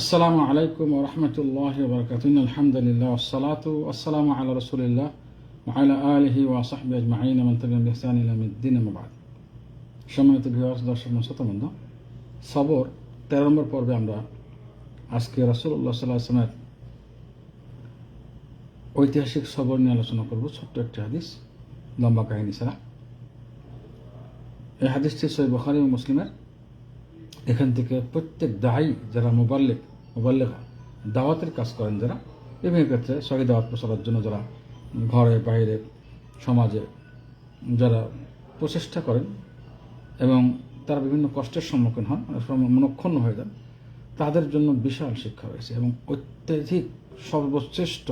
আসসালামু আলাইকুম রহমতুল্লাহ বরকাতুন আলহামদুলিল্লাহ আসসালাত আসসালামু আলা রসুলিল্লাহ আলা আলহি ওয়াসাহবি আজমাইন। মন্তান ইলামুদ্দিন আহমাবাদ সম্মানিত ভিওয়ার্স দর্শক শ্রোতবন্ধ সবর তেরো নম্বর পর্বে আমরা আজকে রাসুল্লাহ সাল্লাহ আসলামের ঐতিহাসিক সবর নিয়ে আলোচনা করব। ছোট্ট একটি হাদিস, লম্বা কাহিনী ছাড়া। এই হাদিসটি সৈব বখারি মুসলিমের এখান থেকে প্রত্যেক দায়ী যারা মোবাল্লিক মোবাল্লেখা দাওয়াতের কাজ করেন যারা, বিভিন্ন ক্ষেত্রে সহি দাওয়াত প্রসারের জন্য যারা ঘরে, বাইরে, সমাজে যারা প্রচেষ্টা করেন এবং তারা বিভিন্ন কষ্টের সম্মুখীন হন মনক্ষুণ্ণ হয়ে যান, তাদের জন্য বিশাল শিক্ষা রয়েছে এবং অত্যাধিক সর্বশ্রেষ্ঠ,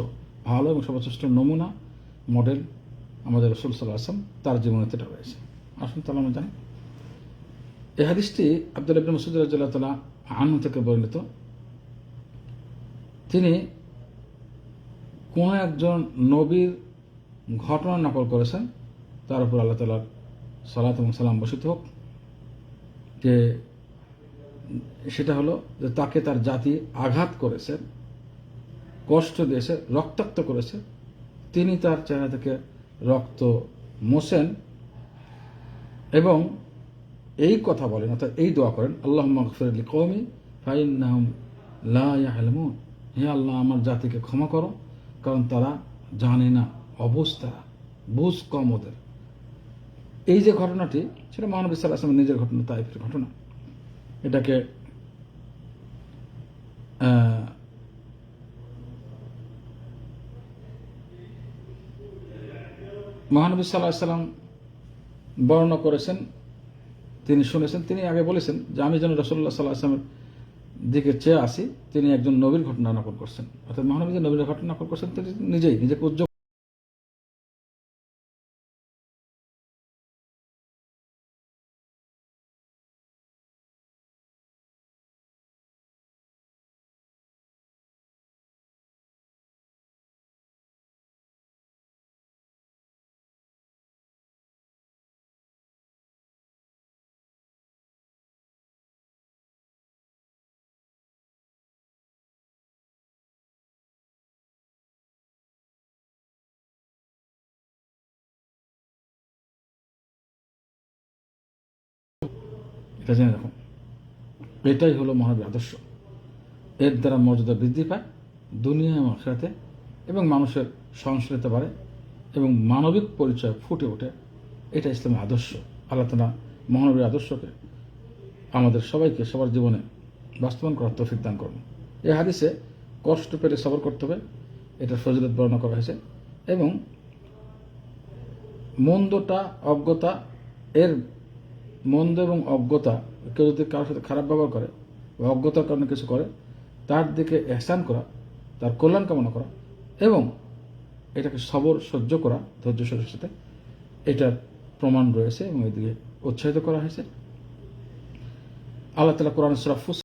ভালো এবং সর্বশ্রেষ্ঠ নমুনা, মডেল আমাদের রসুল সাল্লাহ আসলাম তার জীবনে এটা রয়েছে। আসুন তাহলে আমরা জানি। এই হাদিসটি আব্দুল ইবনে মসুদ রাজ্লাহ তালা আনু থেকে বর্ণিত। তিনি কোন একজন নবীর ঘটনা নকল করেছেন, তার উপর আল্লাহ তালার সালাত এবং সালাম বসিত হোক। যে সেটা হলো যে তাকে তার জাতি আঘাত করেছে, কষ্ট দিয়েছে, রক্তাক্ত করেছে। তিনি তার চেহারা থেকে রক্ত মোছেন এবং এই কথা বলেন, অর্থাৎ এই দোয়া করেন আল্লাহ মগফিরলি কৌমি লাহমুন হে আল্লাহ, আমার জাতিকে ক্ষমা করো, কারণ তারা জানে না অবস্থা, বুঝ কম ওদের। এই যে ঘটনাটি, সেটা মহানবী সাল্লাহ আসলামের নিজের ঘটনা, তাইফের ঘটনা। এটাকে মহানবী সাল্লাহ সাল্লাম বর্ণনা করেছেন তিনি শুনেছেন, তিনি আগে বলেছেন যে আমি যেন রসল্লাহ সাল্লাহ আসলামের দিকে চেয়ে আসি, তিনি একজন নবীর ঘটনা নকল করছেন। অর্থাৎ মহানবী যে নবীর ঘটনা নকল করছেন, তিনি নিজেই নিজেকে উদ্যোগ এটা জেনে রাখুন এটাই হলো মহানবীর আদর্শ। এর দ্বারা মর্যাদা বৃদ্ধি পায়, দুনিয়া এবং আখেরাতে, এবং মানুষের সহনশীলতা বাড়ে, এবং মানবিক পরিচয় ফুটে ওঠে। এটা ইসলামের আদর্শ। আল্লাহ তালা মহানবীর আদর্শকে আমাদের সবাইকে সবার জীবনে বাস্তবায়ন করার তৌফিক দান করুন। এই হাদিসে কষ্ট পেলে সবর করতে হবে এটা ফজিলত বর্ণনা করা হয়েছে, এবং মন্দটা অজ্ঞতা এর মন্দ এবং অজ্ঞতা, কেউ যদি কারোর সাথে খারাপ ব্যবহার করে বা অজ্ঞতার কারণে কিছু করে, তার দিকে এহসান করা, তার কল্যাণ কামনা করা এবং এটাকে সবর, সহ্য করা ধৈর্যশীলের সাথে এটার প্রমাণ রয়েছে এবং এদিকে উৎসাহিত করা হয়েছে। আল্লাহ তালা কোরআন সরাফুস